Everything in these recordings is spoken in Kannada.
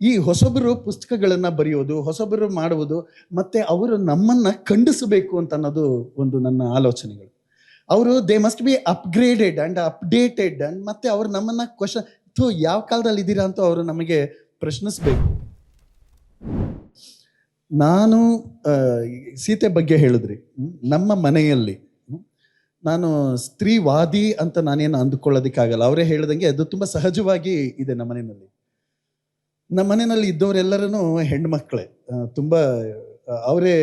ಈ ಹೊಸಬರು ಪುಸ್ತಕಗಳನ್ನು ಬರೆಯೋದು, ಹೊಸಬರು ಮಾಡುವುದು, ಮತ್ತೆ ಅವರು ನಮ್ಮನ್ನ ಖಂಡಿಸಬೇಕು ಅಂತ ಅನ್ನೋದು ಒಂದು ನನ್ನ ಆಲೋಚನೆಗಳು. ಅವರು they must be upgraded and updated and ಮತ್ತೆ ಅವರು ನಮ್ಮನ್ನ ಕ್ವಶನ್ ಥೂ, ಯಾವ ಕಾಲದಲ್ಲಿ ಇದ್ದೀರಾ ಅಂತ ಅವರು ನಮಗೆ ಪ್ರಶ್ನಿಸಬೇಕು. ನಾನು ಸೀತೆ ಬಗ್ಗೆ ಹೇಳಿದ್ರಿ. ನಮ್ಮ ಮನೆಯಲ್ಲಿ ನಾನು ಸ್ತ್ರೀವಾದಿ ಅಂತ ನಾನೇನು ಅಂದುಕೊಳ್ಳೋದಕ್ಕಾಗಲ್ಲ. ಅವರೇ ಹೇಳಿದಂಗೆ ಅದು ತುಂಬ ಸಹಜವಾಗಿ ಇದೆ ನಮ್ಮ ಮನೆಯಲ್ಲಿ. ನಮ್ಮ ಮನೆಯಲ್ಲಿ ಇದ್ದವರೆಲ್ಲರೂ ಹೆಣ್ಮಕ್ಳೇ ತುಂಬ ಅವರೇ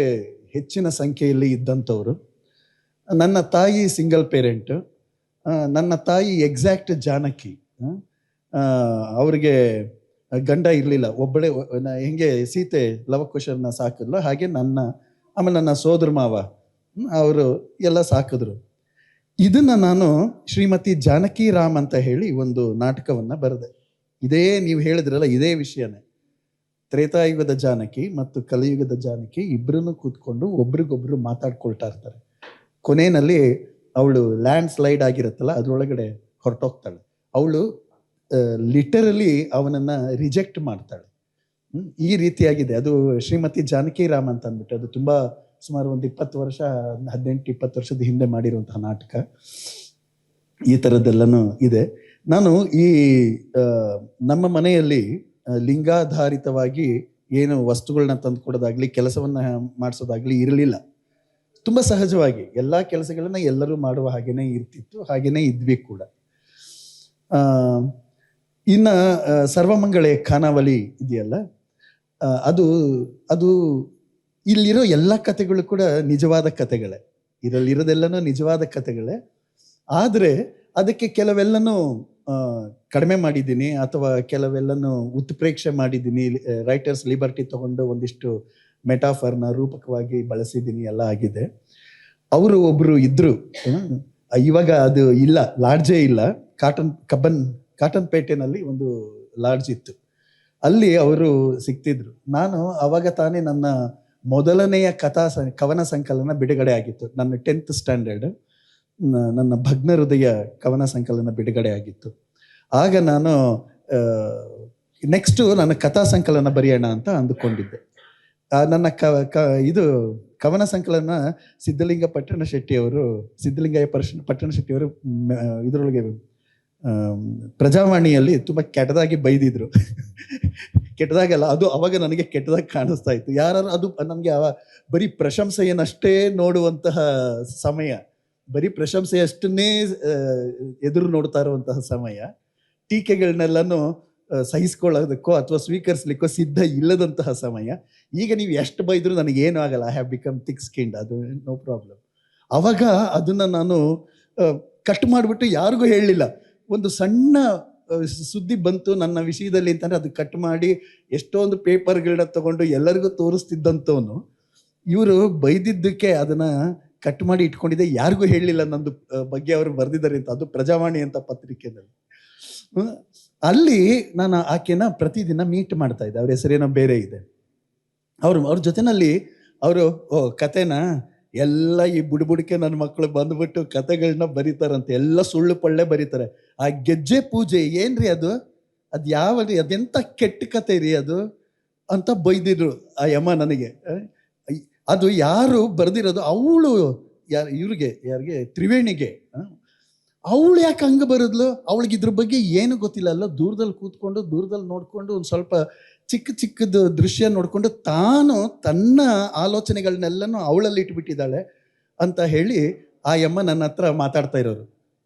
ಹೆಚ್ಚಿನ ಸಂಖ್ಯೆಯಲ್ಲಿ ಇದ್ದಂಥವ್ರು. ನನ್ನ ತಾಯಿ ಸಿಂಗಲ್ ಪೇರೆಂಟ್ ನನ್ನ ತಾಯಿ ಎಕ್ಸಾಕ್ಟ್ ಜಾನಕಿ ಅವ್ರಿಗೆ ಗಂಡ ಇರಲಿಲ್ಲ. ಒಬ್ಬಳೇ ಹೆಂಗೆ ಸೀತೆ ಲವಕುಶರನ್ನ ಸಾಕಿದ್ಲು. ಹಾಗೆ ನನ್ನ, ಆಮೇಲೆ ನನ್ನ ಸೋದರ ಮಾವ ಅವರು ಎಲ್ಲ ಸಾಕಿದ್ರು. ಇದನ್ನು ನಾನು ಶ್ರೀಮತಿ ಜಾನಕಿ ರಾಮ್ ಅಂತ ಹೇಳಿ ಒಂದು ನಾಟಕವನ್ನು ಬರೆದೆ. ಇದೇ ನೀವು ಹೇಳಿದ್ರಲ್ಲ, ಇದೇ ವಿಷಯನೇ. ತ್ರೇತಾಯುಗದ ಜಾನಕಿ ಮತ್ತು ಕಲಿಯುಗದ ಜಾನಕಿ ಇಬ್ಬರನ್ನು ಕೂತ್ಕೊಂಡು ಒಬ್ರಿಗೊಬ್ರು ಮಾತಾಡ್ಕೊಳ್ತಾ ಇರ್ತಾರೆ. ಕೊನೆಯಲ್ಲಿ ಅವಳು ಲ್ಯಾಂಡ್ ಸ್ಲೈಡ್ ಆಗಿರುತ್ತಲ್ಲ, ಅದರೊಳಗಡೆ ಹೊರಟೋಗ್ತಾಳೆ. ಅವಳು ಲಿಟರಲಿ ಅವನನ್ನ ರಿಜೆಕ್ಟ್ ಮಾಡ್ತಾಳೆ. ಈ ರೀತಿಯಾಗಿದೆ. ಅದು ಶ್ರೀಮತಿ ಜಾನಕಿ ರಾಮ್ ಅಂತ ಅಂದ್ಬಿಟ್ಟು ಅದು ತುಂಬಾ ಸುಮಾರು ಒಂದು ಇಪ್ಪತ್ತು ವರ್ಷ, ಹದಿನೆಂಟು ಇಪ್ಪತ್ತು ವರ್ಷದ ಹಿಂದೆ ಮಾಡಿರುವಂತಹ ನಾಟಕ. ಈ ಥರದ್ದೆಲ್ಲನೂ ಇದೆ. ನಾನು ಈ ನಮ್ಮ ಮನೆಯಲ್ಲಿ ಲಿಂಗಾಧಾರಿತವಾಗಿ ಏನು ವಸ್ತುಗಳನ್ನ ತಂದು ಕೊಡೋದಾಗ್ಲಿ, ಕೆಲಸವನ್ನ ಮಾಡಿಸೋದಾಗ್ಲಿ ಇರಲಿಲ್ಲ. ತುಂಬಾ ಸಹಜವಾಗಿ ಎಲ್ಲಾ ಕೆಲಸಗಳನ್ನ ಎಲ್ಲರೂ ಮಾಡುವ ಹಾಗೇನೆ ಇರ್ತಿತ್ತು, ಹಾಗೇನೆ ಇದ್ವಿ ಕೂಡ. ಇನ್ನು ಸರ್ವಮಂಗಳೆ ಖಾನಾವಳಿ ಇದೆಯಲ್ಲ ಅದು ಅದು ಇಲ್ಲಿರೋ ಎಲ್ಲ ಕಥೆಗಳು ಕೂಡ ನಿಜವಾದ ಕಥೆಗಳೇ. ಇದರಲ್ಲಿರೋದೆಲ್ಲನೂ ನಿಜವಾದ ಕಥೆಗಳೇ. ಆದರೆ ಅದಕ್ಕೆ ಕೆಲವೆಲ್ಲನೂ ಕಡಿಮೆ ಮಾಡಿದ್ದೀನಿ ಅಥವಾ ಕೆಲವೆಲ್ಲನೂ ಉತ್ಪ್ರೇಕ್ಷೆ ಮಾಡಿದ್ದೀನಿ. ರೈಟರ್ಸ್ ಲಿಬರ್ಟಿ ತಗೊಂಡು ಒಂದಿಷ್ಟು ಮೆಟಾಫರ್ನ ರೂಪಕವಾಗಿ ಬಳಸಿದ್ದೀನಿ, ಎಲ್ಲ ಆಗಿದೆ. ಅವರು ಒಬ್ಬರು ಇದ್ದರು. ಇವಾಗ ಅದು ಇಲ್ಲ ಲಾಡ್ಜೇ ಇಲ್ಲ. ಕಾಟನ್ ಕಬ್ಬನ್ ಕಾಟನ್ ಪೇಟೆನಲ್ಲಿ ಒಂದು ಲಾಡ್ಜ್ ಇತ್ತು. ಅಲ್ಲಿ ಅವರು ಸಿಗ್ತಿದ್ರು ನಾನು ಅವಾಗ ತಾನೇ ನನ್ನ ಮೊದಲನೆಯ ಕಥಾ ಕವನ ಸಂಕಲನ ಬಿಡುಗಡೆ ಆಗಿತ್ತು. ನನ್ನ ಟೆಂತ್ ಸ್ಟ್ಯಾಂಡರ್ಡ್ ನನ್ನ ಭಗ್ನ ಹೃದಯ ಕವನ ಸಂಕಲನ ಬಿಡುಗಡೆ ಆಗಿತ್ತು. ಆಗ ನಾನು ನೆಕ್ಸ್ಟು ನನ್ನ ಕಥಾ ಸಂಕಲನ ಬರೆಯೋಣ ಅಂತ ಅಂದುಕೊಂಡಿದ್ದೆ. ನನ್ನ ಕ, ಕ- ಇದು ಕವನ ಸಂಕಲನ ಸಿದ್ಧಲಿಂಗ ಪಟ್ಟಣ ಶೆಟ್ಟಿಯವರು, ಸಿದ್ಧಲಿಂಗಯ್ಯ ಪರ್ಶ, ಪಟ್ಟಣ ಶೆಟ್ಟಿಯವರು ಇದರೊಳಗೆ ಪ್ರಜಾವಾಣಿಯಲ್ಲಿ ತುಂಬ ಕೆಟ್ಟದಾಗಿ ಬೈದಿದ್ರು. ಕೆಟ್ಟದಾಗಲ್ಲ, ಅದು ಅವಾಗ ನನಗೆ ಕೆಟ್ಟದಾಗಿ ಕಾಣಿಸ್ತಾ ಇತ್ತು. ಯಾರು ಅದು ನಮಗೆ ಬರೀ ಪ್ರಶಂಸೆಯನ್ನಷ್ಟೇ ನೋಡುವಂತಹ ಸಮಯ, ಬರೀ ಪ್ರಶಂಸೆಯಷ್ಟನ್ನೇ ಎದುರು ನೋಡ್ತಾ ಇರುವಂತಹ ಸಮಯ. ಟೀಕೆಗಳನ್ನೆಲ್ಲನೂ ಸಹಿಸ್ಕೊಳ್ಳೋದಕ್ಕೋ ಅಥವಾ ಸ್ವೀಕರಿಸ್ಲಿಕ್ಕೋ ಸಿದ್ಧ ಇಲ್ಲದಂತಹ ಸಮಯ. ಈಗ ನೀವು ಎಷ್ಟು ಬೈದರೂ ನನಗೇನು ಆಗಲ್ಲ. I have become thick skinned ಅದು ನೋ ಪ್ರಾಬ್ಲಮ್ ಅವಾಗ ಅದನ್ನು ನಾನು ಕಟ್ ಮಾಡಿಬಿಟ್ಟು ಯಾರಿಗೂ ಹೇಳಲಿಲ್ಲ. ಒಂದು ಸಣ್ಣ ಸುದ್ದಿ ಬಂತು ನನ್ನ ವಿಷಯದಲ್ಲಿ ಅಂತಂದರೆ ಅದು ಕಟ್ ಮಾಡಿ ಎಷ್ಟೊಂದು ಪೇಪರ್ಗಳನ್ನ ತಗೊಂಡು ಎಲ್ಲರಿಗೂ ತೋರಿಸ್ತಿದ್ದಂಥವನು, ಇವರು ಬೈದಿದ್ದಕ್ಕೆ ಅದನ್ನು ಕಟ್ ಮಾಡಿ ಇಟ್ಕೊಂಡಿದ್ದೆ. ಯಾರಿಗೂ ಹೇಳಲಿಲ್ಲ ನಂದು ಬಗ್ಗೆ ಅವರು ಬರೆದಿದ್ದಾರೆ ಅಂತ. ಅದು ಪ್ರಜಾವಾಣಿ ಅಂತ ಪತ್ರಿಕೆಯಲ್ಲಿ. ಹ್ಮ್. ಅಲ್ಲಿ ನಾನು ಆಕೆನ ಪ್ರತಿದಿನ ಮೀಟ್ ಮಾಡ್ತಾ ಇದ್ದೆ. ಅವ್ರ ಹೆಸರೇನೋ ಬೇರೆ ಇದೆ. ಅವರು, ಅವ್ರ ಜೊತೆನಲ್ಲಿ ಅವರು, ಓ, ಕತೆನ ಎಲ್ಲ ಈ ಬುಡ್ಬುಡಿಕೆ ನನ್ನ ಮಕ್ಕಳು ಬಂದ್ಬಿಟ್ಟು ಕತೆಗಳನ್ನ ಬರೀತಾರಂತೆ. ಎಲ್ಲ ಸುಳ್ಳು ಪಳ್ಳೆ ಬರೀತಾರೆ. ಆ ಗೆಜ್ಜೆ ಪೂಜೆ ಏನ್ರಿ ಅದು? ಅದು ಯಾವ ರೀ? ಅದೆಂತ ಕೆಟ್ಟ ಕತೆ ರೀ ಅದು? ಅಂತ ಬೈದಿದ್ರು ಆ ಯಮ ನನಗೆ. ಅದು ಯಾರು ಬರೆದಿರೋದು? ಅವಳು, ಯಾರು, ಇವ್ರಿಗೆ, ಯಾರಿಗೆ? ತ್ರಿವೇಣಿಗೆ. ಅವಳು ಯಾಕೆ ಹಂಗೆ ಬರೋದ್ಲು? ಅವಳಿಗೆ ಇದ್ರ ಬಗ್ಗೆ ಏನು ಗೊತ್ತಿಲ್ಲ. ಅಲ್ಲ ದೂರದಲ್ಲಿ ಕೂತ್ಕೊಂಡು ದೂರದಲ್ಲಿ ನೋಡಿಕೊಂಡು ಒಂದು ಸ್ವಲ್ಪ ಚಿಕ್ಕ ಚಿಕ್ಕದ ದೃಶ್ಯ ನೋಡಿಕೊಂಡು ತಾನು ತನ್ನ ಆಲೋಚನೆಗಳನ್ನೆಲ್ಲನೂ ಅವಳಲ್ಲಿ ಇಟ್ಬಿಟ್ಟಿದ್ದಾಳೆ ಅಂತ ಹೇಳಿ ಆ ಯಮ್ಮ ನನ್ನ ಹತ್ರ ಮಾತಾಡ್ತಾ ಇರೋರು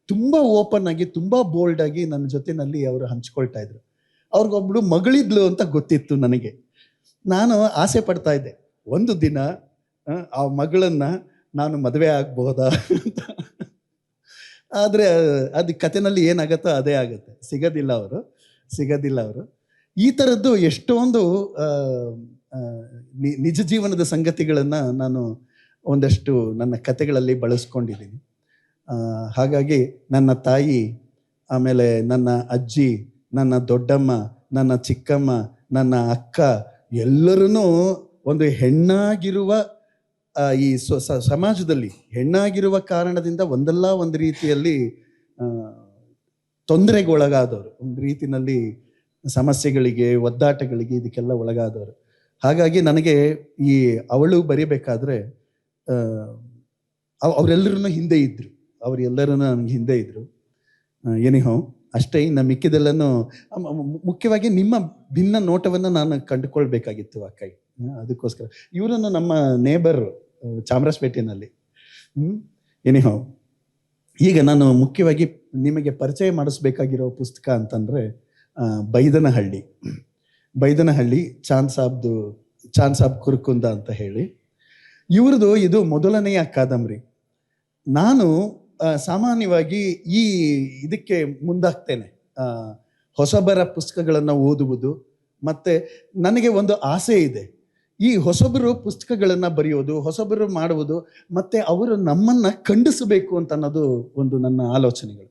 ತುಂಬ ಓಪನ್ ಆಗಿ ತುಂಬ ಬೋಲ್ಡ್ ಆಗಿ ನನ್ನ ಜೊತೆನಲ್ಲಿ ಅವರು ಹಂಚ್ಕೊಳ್ತಾ ಇದ್ರು. ಅವ್ರಿಗೊಬ್ಳು ಮಗಳಿದ್ಲು ಅಂತ ಗೊತ್ತಿತ್ತು ನನಗೆ. ನಾನು ಆಸೆ ಪಡ್ತಾ ಇದ್ದೆ. ಒಂದು ದಿನ ಆ, ಆ ಮಗಳನ್ನ ನಾನು ಮದುವೆ ಆಗಬಹುದಾ ಅಂತ. ಆದ್ರೆ, ಅದು ಕಥೆನಲ್ಲಿ ಏನಾಗತ್ತೋ ಅದೇ ಆಗುತ್ತೆ. ಸಿಗೋದಿಲ್ಲ ಅವರು ಸಿಗೋದಿಲ್ಲ ಅವರು. ಈ ಥರದ್ದು ಎಷ್ಟೊಂದು ನಿಜ ಜೀವನದ ಸಂಗತಿಗಳನ್ನು ನಾನು ಒಂದಷ್ಟು ನನ್ನ ಕತೆಗಳಲ್ಲಿ ಬಳಸ್ಕೊಂಡಿದ್ದೀನಿ. ಹಾಗಾಗಿ ನನ್ನ ತಾಯಿ, ಆಮೇಲೆ ನನ್ನ ಅಜ್ಜಿ, ನನ್ನ ದೊಡ್ಡಮ್ಮ, ನನ್ನ ಚಿಕ್ಕಮ್ಮ, ನನ್ನ ಅಕ್ಕ ಎಲ್ಲರೂ ಒಂದು ಹೆಣ್ಣಾಗಿರುವ ಈ ಸಮಾಜದಲ್ಲಿ ಹೆಣ್ಣಾಗಿರುವ ಕಾರಣದಿಂದ ಒಂದಲ್ಲ ಒಂದು ರೀತಿಯಲ್ಲಿ ತೊಂದರೆಗೆ ತೊಂದರೆಗೊಳಗಾದವರು. ಒಂದು ರೀತಿನಲ್ಲಿ ಸಮಸ್ಯೆಗಳಿಗೆ, ಒದ್ದಾಟಗಳಿಗೆ ಇದಕ್ಕೆಲ್ಲ ಒಳಗಾದವರು. ಹಾಗಾಗಿ ನನಗೆ ಈ ಅವಳು ಬರೀಬೇಕಾದ್ರೆ ಅವರೆಲ್ಲರೂ ಹಿಂದೆ ಇದ್ದರು ಅವರೆಲ್ಲರೂ ನನಗೆ ಹಿಂದೆ ಇದ್ರು. ಏನಿಹೋ ಅಷ್ಟೇ ಇನ್ನು ಮಿಕ್ಕಿದೆಲ್ಲನೂ ಮುಖ್ಯವಾಗಿ ನಿಮ್ಮ ಭಿನ್ನ ನೋಟವನ್ನು ನಾನು ಕಂಡುಕೊಳ್ಬೇಕಾಗಿತ್ತು ಆ ಕೈ. ಅದಕ್ಕೋಸ್ಕರ. ಇವರನ್ನು ನಮ್ಮ ನೇಬರ್ ಚಾಮರಾಜಪೇಟೆಯಲ್ಲಿ. ಎನಿಹೋ ಈಗ ನಾನು ಮುಖ್ಯವಾಗಿ ನಿಮಗೆ ಪರಿಚಯ ಮಾಡಿಸ್ಬೇಕಾಗಿರೋ ಪುಸ್ತಕ ಅಂತಂದರೆ ಬೈದನಹಳ್ಳಿ. ಬೈದನಹಳ್ಳಿ ಚಾಂದ್ ಸಾಬ್ದು, ಚಾಂದ್ ಸಾಬ್ ಕುರುಕುಂದ ಅಂತ ಹೇಳಿ. ಇವ್ರದ್ದು ಇದು ಮೊದಲನೆಯ ಕಾದಂಬರಿ. ನಾನು ಸಾಮಾನ್ಯವಾಗಿ ಈ ಇದಕ್ಕೆ ಮುಂದಾಗ್ತೇನೆ. ಹೊಸಬರ ಪುಸ್ತಕಗಳನ್ನು ಓದುವುದು. ಮತ್ತು ನನಗೆ ಒಂದು ಆಸೆ ಇದೆ. ಈ ಹೊಸಬರು ಪುಸ್ತಕಗಳನ್ನು ಬರೆಯೋದು, ಹೊಸಬರು ಮಾಡುವುದು, ಮತ್ತೆ ಅವರು ನಮ್ಮನ್ನ ಖಂಡಿಸಬೇಕು ಅಂತ ಅನ್ನೋದು ಒಂದು ನನ್ನ ಆಲೋಚನೆಗಳು.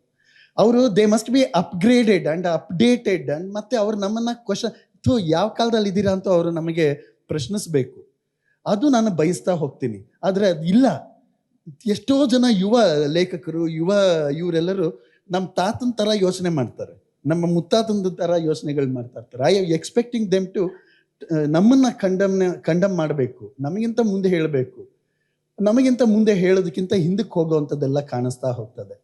ಅವರು they must be upgraded and updated and ಮತ್ತೆ ಅವರು ನಮ್ಮನ್ನ ಕ್ವಶನ್ ಥೂ, ಯಾವ ಕಾಲದಲ್ಲಿ ಇದ್ದೀರಾ ಅಂತ ಅವರು ನಮಗೆ ಪ್ರಶ್ನಿಸಬೇಕು. ಅದು ನಾನು ಬಯಸ್ತಾ ಹೋಗ್ತೀನಿ. ಆದರೆ ಅದು ಇಲ್ಲ. ಎಷ್ಟೋ ಜನ ಯುವ ಲೇಖಕರು, ಯುವ ಇವರೆಲ್ಲರೂ ನಮ್ಮ ತಾತನ ಥರ ಯೋಚನೆ ಮಾಡ್ತಾರೆ. ನಮ್ಮ ಮುತ್ತಾತನ ಥರ ಯೋಚನೆಗಳು ಮಾಡ್ತಾ ಇರ್ತಾರೆ. ಐ ಎಕ್ಸ್ಪೆಕ್ಟಿಂಗ್ ದೆಮ್ ಟು ನಮ್ಮನ್ನ ಕಂಡಮ್ನ ಕಂಡಮ್ ಮಾಡಬೇಕು. ನಮಗಿಂತ ಮುಂದೆ ಹೇಳಬೇಕು. ನಮಗಿಂತ ಮುಂದೆ ಹೇಳೋದಕ್ಕಿಂತ ಹಿಂದಕ್ಕೆ ಹೋಗುವಂಥದ್ದೆಲ್ಲ ಕಾಣಿಸ್ತಾ ಹೋಗ್ತದೆ.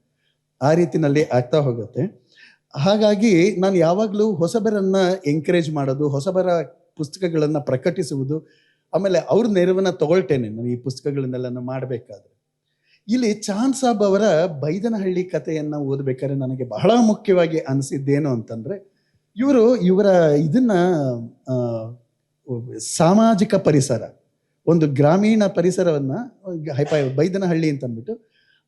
ಆ ರೀತಿನಲ್ಲಿ ಆಗ್ತಾ ಹೋಗುತ್ತೆ. ಹಾಗಾಗಿ ನಾನು ಯಾವಾಗಲೂ ಹೊಸಬರನ್ನ ಎಂಕರೇಜ್ ಮಾಡೋದು, ಹೊಸಬರ ಪುಸ್ತಕಗಳನ್ನ ಪ್ರಕಟಿಸುವುದು, ಆಮೇಲೆ ಅವ್ರ ನೆರವನ್ನ ತಗೊಳ್ತೇನೆ ನಾನು ಈ ಪುಸ್ತಕಗಳನ್ನೆಲ್ಲ ಮಾಡಬೇಕಾದ್ರೆ. ಇಲ್ಲಿ ಚಾನ್ ಸಾಬ್ ಅವರ ಬೈದನಹಳ್ಳಿ ಕಥೆಯನ್ನು ಓದಬೇಕಾದ್ರೆ ನನಗೆ ಬಹಳ ಮುಖ್ಯವಾಗಿ ಅನಿಸಿದ್ದೇನು ಅಂತಂದ್ರೆ, ಇವರು ಇವರ ಇದನ್ನ ಸಾಮಾಜಿಕ ಪರಿಸರ, ಒಂದು ಗ್ರಾಮೀಣ ಪರಿಸರವನ್ನ ಹೈಪಾಯ ಬೈದನಹಳ್ಳಿ ಅಂತ ಅಂದ್ಬಿಟ್ಟು,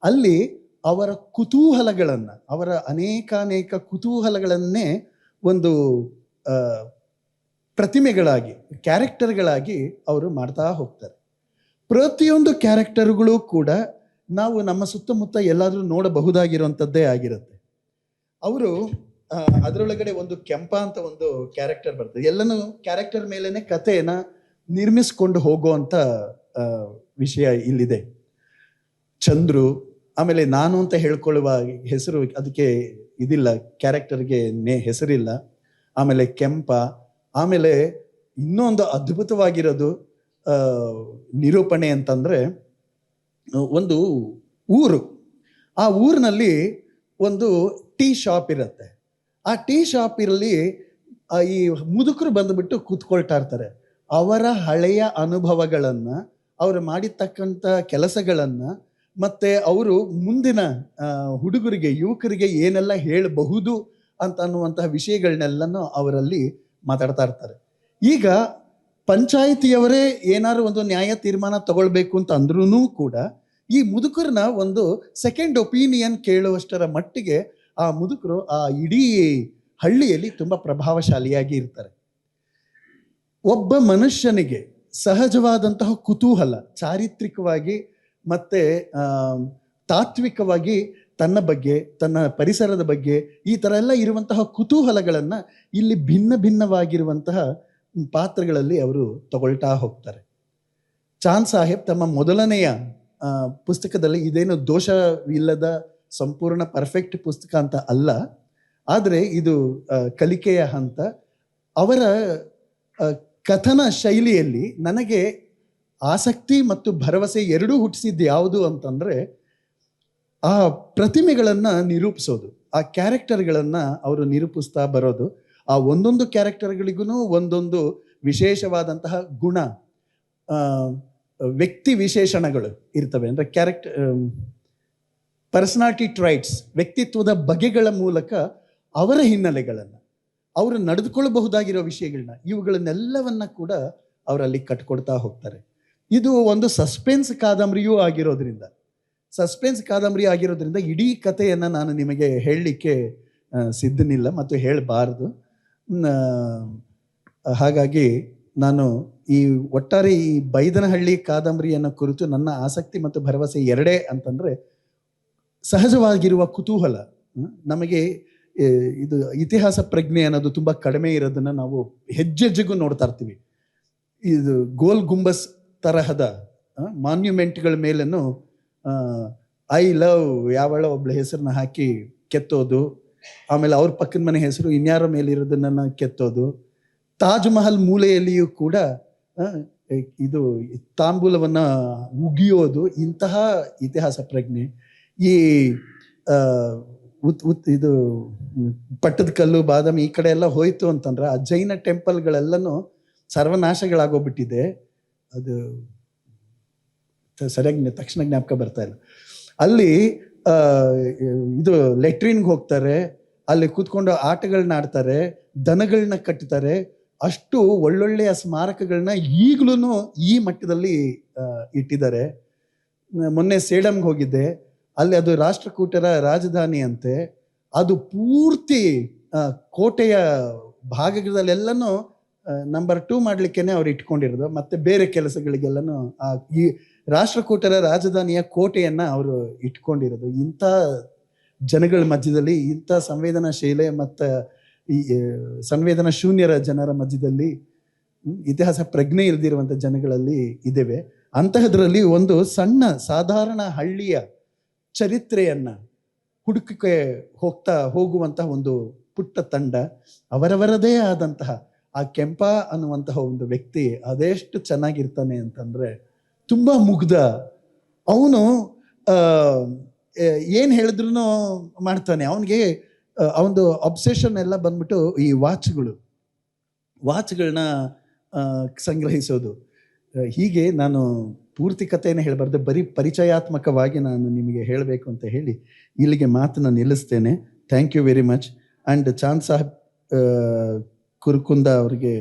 ಅಲ್ಲಿ ಅವರ ಕುತೂಹಲಗಳನ್ನು, ಅವರ ಅನೇಕಾನೇಕ ಕುತೂಹಲಗಳನ್ನೇ ಒಂದು ಪ್ರತಿಮೆಗಳಾಗಿ, ಕ್ಯಾರೆಕ್ಟರ್ಗಳಾಗಿ ಅವರು ಮಾಡ್ತಾ ಹೋಗ್ತಾರೆ. ಪ್ರತಿಯೊಂದು ಕ್ಯಾರೆಕ್ಟರ್ಗಳು ಕೂಡ ನಾವು ನಮ್ಮ ಸುತ್ತಮುತ್ತ ಎಲ್ಲಾದರೂ ನೋಡಬಹುದಾಗಿರುವಂಥದ್ದೇ ಆಗಿರುತ್ತೆ. ಅವರು ಅದರೊಳಗಡೆ ಒಂದು ಕೆಂಪ ಅಂತ ಒಂದು ಕ್ಯಾರೆಕ್ಟರ್ ಬರ್ತದೆ. ಎಲ್ಲನೂ ಕ್ಯಾರೆಕ್ಟರ್ ಮೇಲೇನೆ ಕಥೆಯನ್ನ ನಿರ್ಮಿಸ್ಕೊಂಡು ಹೋಗುವಂತ ವಿಷಯ ಇಲ್ಲಿದೆ. ಚಂದ್ರು, ಆಮೇಲೆ ನಾನು ಅಂತ ಹೇಳ್ಕೊಳ್ಳುವ ಹೆಸರು ಅದಕ್ಕೆ ಇದಿಲ್ಲ ಕ್ಯಾರೆಕ್ಟರ್ಗೆ ನೇ ಹೆಸರಿಲ್ಲ. ಆಮೇಲೆ ಕೆಂಪ, ಆಮೇಲೆ ಇನ್ನೊಂದು ಅದ್ಭುತವಾಗಿರೋದು ನಿರೂಪಣೆ ಅಂತಂದ್ರೆ ಒಂದು ಊರು. ಆ ಊರಿನಲ್ಲಿ ಒಂದು ಟೀ ಶಾಪ್ ಇರುತ್ತೆ. ಆ ಟೀ ಶಾಪ್ ಇರಲಿ ಈ ಮುದುಕರು ಬಂದುಬಿಟ್ಟು ಕೂತ್ಕೊಳ್ತಾ ಇರ್ತಾರೆ. ಅವರ ಹಳೆಯ ಅನುಭವಗಳನ್ನು, ಅವರು ಮಾಡಿರ್ತಕ್ಕಂಥ ಕೆಲಸಗಳನ್ನ, ಮತ್ತೆ ಅವರು ಮುಂದಿನ ಹುಡುಗರಿಗೆ, ಯುವಕರಿಗೆ ಏನೆಲ್ಲ ಹೇಳಬಹುದು ಅಂತ ಅನ್ನುವಂತಹ ವಿಷಯಗಳನ್ನೆಲ್ಲನೂ ಅವರಲ್ಲಿ ಮಾತಾಡ್ತಾ ಇರ್ತಾರೆ. ಈಗ ಪಂಚಾಯಿತಿಯವರೇ ಏನಾದ್ರು ಒಂದು ನ್ಯಾಯ ತೀರ್ಮಾನ ತಗೊಳ್ಬೇಕು ಅಂತ ಅಂದ್ರೂ ಕೂಡ ಈ ಮುದುಕರನ್ನ ಒಂದು ಸೆಕೆಂಡ್ ಒಪಿನಿಯನ್ ಕೇಳುವಷ್ಟರ ಮಟ್ಟಿಗೆ ಆ ಮುದುಕರು ಆ ಇಡೀ ಹಳ್ಳಿಯಲ್ಲಿ ತುಂಬ ಪ್ರಭಾವಶಾಲಿಯಾಗಿ ಇರ್ತಾರೆ. ಒಬ್ಬ ಮನುಷ್ಯನಿಗೆ ಸಹಜವಾದಂತಹ ಕುತೂಹಲ, ಚಾರಿತ್ರಿಕವಾಗಿ ಮತ್ತೆ ತಾತ್ವಿಕವಾಗಿ ತನ್ನ ಬಗ್ಗೆ, ತನ್ನ ಪರಿಸರದ ಬಗ್ಗೆ ಈ ಥರ ಎಲ್ಲ ಇರುವಂತಹ ಕುತೂಹಲಗಳನ್ನು ಇಲ್ಲಿ ಭಿನ್ನ ಭಿನ್ನವಾಗಿರುವಂತಹ ಪಾತ್ರಗಳಲ್ಲಿ ಅವರು ತಗೊಳ್ತಾ ಹೋಗ್ತಾರೆ. ಚಾಂದ್ ಸಾಹೇಬ್ ತಮ್ಮ ಮೊದಲನೆಯ ಪುಸ್ತಕದಲ್ಲಿ ಇದೇನು ದೋಷವಿಲ್ಲದ ಸಂಪೂರ್ಣ ಪರ್ಫೆಕ್ಟ್ ಪುಸ್ತಕ ಅಂತ ಅಲ್ಲ. ಆದರೆ ಇದು ಕಲಿಕೆಯ ಹಂತ. ಅವರ ಕಥನ ಶೈಲಿಯಲ್ಲಿ ನನಗೆ ಆಸಕ್ತಿ ಮತ್ತು ಭರವಸೆ ಎರಡೂ ಹುಟ್ಟಿಸಿದ್ದು ಯಾವುದು ಅಂತಂದರೆ, ಆ ಪ್ರತಿಮೆಗಳನ್ನು ನಿರೂಪಿಸೋದು. ಆ ಕ್ಯಾರೆಕ್ಟರ್ಗಳನ್ನು ಅವರು ನಿರೂಪಿಸ್ತಾ ಬರೋದು. ಆ ಒಂದೊಂದು ಕ್ಯಾರೆಕ್ಟರ್ಗಳಿಗೂ ಒಂದೊಂದು ವಿಶೇಷವಾದಂತಹ ಗುಣ ವ್ಯಕ್ತಿ ವಿಶೇಷಣಗಳು ಇರ್ತವೆ. ಅಂದರೆ ಕ್ಯಾರೆಕ್ಟರ್ ಪರ್ಸನಾಲಿಟಿ ಟ್ರೈಟ್ಸ್ ವ್ಯಕ್ತಿತ್ವದ ಬಗೆಗಳ ಮೂಲಕ ಅವರ ಹಿನ್ನೆಲೆಗಳನ್ನು, ಅವರು ನಡೆದುಕೊಳ್ಳಬಹುದಾಗಿರೋ ವಿಷಯಗಳನ್ನ, ಇವುಗಳನ್ನೆಲ್ಲವನ್ನ ಕೂಡ ಅವರಲ್ಲಿ ಕಟ್ಕೊಡ್ತಾ ಹೋಗ್ತಾರೆ. ಇದು ಒಂದು ಸಸ್ಪೆನ್ಸ್ ಕಾದಂಬರಿಯೂ ಆಗಿರೋದ್ರಿಂದ. ಸಸ್ಪೆನ್ಸ್ ಕಾದಂಬರಿ ಆಗಿರೋದ್ರಿಂದ ಇಡೀ ಕಥೆಯನ್ನು ನಾನು ನಿಮಗೆ ಹೇಳಲಿಕ್ಕೆ ಸಿದ್ಧನಿಲ್ಲ ಮತ್ತು ಹೇಳಬಾರ್ದು. ಹಾಗಾಗಿ ನಾನು ಈ ಒಟ್ಟಾರೆ ಈ ಬೈದನಹಳ್ಳಿ ಕಾದಂಬರಿಯನ್ನು ಕುರಿತು ನನ್ನ ಆಸಕ್ತಿ ಮತ್ತು ಭರವಸೆ ಎರಡೇ ಅಂತಂದ್ರೆ ಸಹಜವಾಗಿರುವ ಕುತೂಹಲ ನಮಗೆ ಇದು ಇತಿಹಾಸ ಪ್ರಜ್ಞೆ ಅನ್ನೋದು ತುಂಬ ಕಡಿಮೆ ಇರೋದನ್ನು ನಾವು ಹೆಜ್ಜೆಜ್ಜೆಗೂ ನೋಡ್ತಾ ಇರ್ತೀವಿ. ಇದು ಗೋಲ್ ಗುಂಬಸ್ ತರಹದ ಮಾನ್ಯುಮೆಂಟ್ಗಳ ಮೇಲೂ ಐ ಲವ್ ಯಾವಳ ಒಬ್ಳ ಹೆಸರನ್ನ ಹಾಕಿ ಕೆತ್ತೋದು, ಆಮೇಲೆ ಅವ್ರ ಪಕ್ಕದ ಮನೆ ಹೆಸರು ಇನ್ಯಾರ ಮೇಲಿರೋದನ್ನ ಕೆತ್ತೋದು ತಾಜ್ ಮಹಲ್ ಮೂಲೆಯಲ್ಲಿಯೂ ಕೂಡ ಇದು ತಾಂಬೂಲವನ್ನು ಉಗಿಯೋದು ಇಂತಹ ಇತಿಹಾಸ ಪ್ರಜ್ಞೆ. ಈ ಉತ್ ಉತ್, ಇದು, ಪಟ್ಟದ ಕಲ್ಲು, ಬಾದಾಮಿ ಈ ಕಡೆ ಎಲ್ಲ ಹೋಯ್ತು ಅಂತಂದ್ರೆ ಆ ಜೈನ ಟೆಂಪಲ್ಗಳೆಲ್ಲನೂ ಸರ್ವನಾಶಗಳಾಗೋಗ್ಬಿಟ್ಟಿದೆ. ಅದು ಸರಿಯಾಗಿ ತಕ್ಷಣ ಜ್ಞಾಪಕ ಬರ್ತಾ ಇಲ್ಲ. ಅಲ್ಲಿ ಇದು ಲೆಟ್ರಿನ್ಗೆ ಹೋಗ್ತಾರೆ, ಅಲ್ಲಿ ಕೂತ್ಕೊಂಡು ಆಟಗಳನ್ನ ಆಡ್ತಾರೆ ದನಗಳನ್ನ ಕಟ್ತಾರೆ, ಅಷ್ಟು ಒಳ್ಳೊಳ್ಳೆಯ ಸ್ಮಾರಕಗಳನ್ನ ಈಗಲೂ ಈ ಮಟ್ಟದಲ್ಲಿ ಇಟ್ಟಿದ್ದಾರೆ. ಮೊನ್ನೆ ಸೇಡಮ್ಗೆ ಹೋಗಿದ್ದೆ. ಅಲ್ಲಿ ಅದು ರಾಷ್ಟ್ರಕೂಟರ ರಾಜಧಾನಿ ಅಂತೆ ಅದು ಪೂರ್ತಿ ಕೋಟೆಯ ಭಾಗಗಳಲ್ಲೆಲ್ಲನೂ ನಂಬರ್ ಟೂ ಮಾಡಲಿಕ್ಕೇನೆ ಅವ್ರು ಇಟ್ಕೊಂಡಿರೋದು. ಮತ್ತೆ ಬೇರೆ ಕೆಲಸಗಳಿಗೆಲ್ಲನೂ ಈ ರಾಷ್ಟ್ರಕೂಟರ ರಾಜಧಾನಿಯ ಕೋಟೆಯನ್ನು ಅವರು ಇಟ್ಕೊಂಡಿರೋದು. ಇಂಥ ಜನಗಳ ಮಧ್ಯದಲ್ಲಿ, ಇಂಥ ಸಂವೇದನಾಶೀಲೆ ಮತ್ತು ಈ ಸಂವೇದನಾ ಶೂನ್ಯರ ಜನರ ಮಧ್ಯದಲ್ಲಿ ಇತಿಹಾಸ ಪ್ರಜ್ಞೆ ಇಲ್ದಿರುವಂಥ ಜನಗಳಲ್ಲಿ ಇದ್ದೇವೆ. ಅಂತಹದ್ರಲ್ಲಿ ಒಂದು ಸಣ್ಣ, ಸಾಧಾರಣ ಹಳ್ಳಿಯ ಚರಿತ್ರೆಯನ್ನ ಹುಡುಕಕ್ಕೆ ಹೋಗ್ತಾ ಹೋಗುವಂತಹ ಒಂದು ಪುಟ್ಟ ತಂಡ, ಅವರವರದೇ ಆದಂತಹ ಆ ಕೆಂಪ ಅನ್ನುವಂತಹ ಒಂದು ವ್ಯಕ್ತಿ ಅದೆಷ್ಟು ಚೆನ್ನಾಗಿರ್ತಾನೆ ಅಂತಂದ್ರೆ ತುಂಬಾ ಮುಗ್ಧ. ಅವನು ಏನು ಹೇಳಿದ್ರು ಮಾಡ್ತಾನೆ. ಅವನಿಗೆ ಅವನದು ಅಬ್ಸೆಷನ್ ಎಲ್ಲ ಬಂದ್ಬಿಟ್ಟು ಈ ವಾಚ್ಗಳು. ವಾಚ್ಗಳನ್ನ ಸಂಗ್ರಹಿಸೋದು. ಹೀಗೆ ನಾನು ಪೂರ್ತಿ ಕಥೆಯನ್ನು ಹೇಳಬಾರ್ದು, ಬರೀ ಪರಿಚಯಾತ್ಮಕವಾಗಿ ನಾನು ನಿಮಗೆ ಹೇಳಬೇಕು ಅಂತ ಹೇಳಿ ಇಲ್ಲಿಗೆ ಮಾತನ್ನು ನಿಲ್ಲಿಸ್ತೇನೆ. Thank you very much and Chand Saheb Kurukunda ಅವರಿಗೆ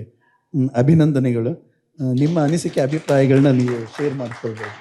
ಅಭಿನಂದನೆಗಳು. ನಿಮ್ಮ ಅನಿಸಿಕೆ, ಅಭಿಪ್ರಾಯಗಳನ್ನ ನೀವು ಶೇರ್ ಮಾಡ್ಕೊಳ್ಬೋದು.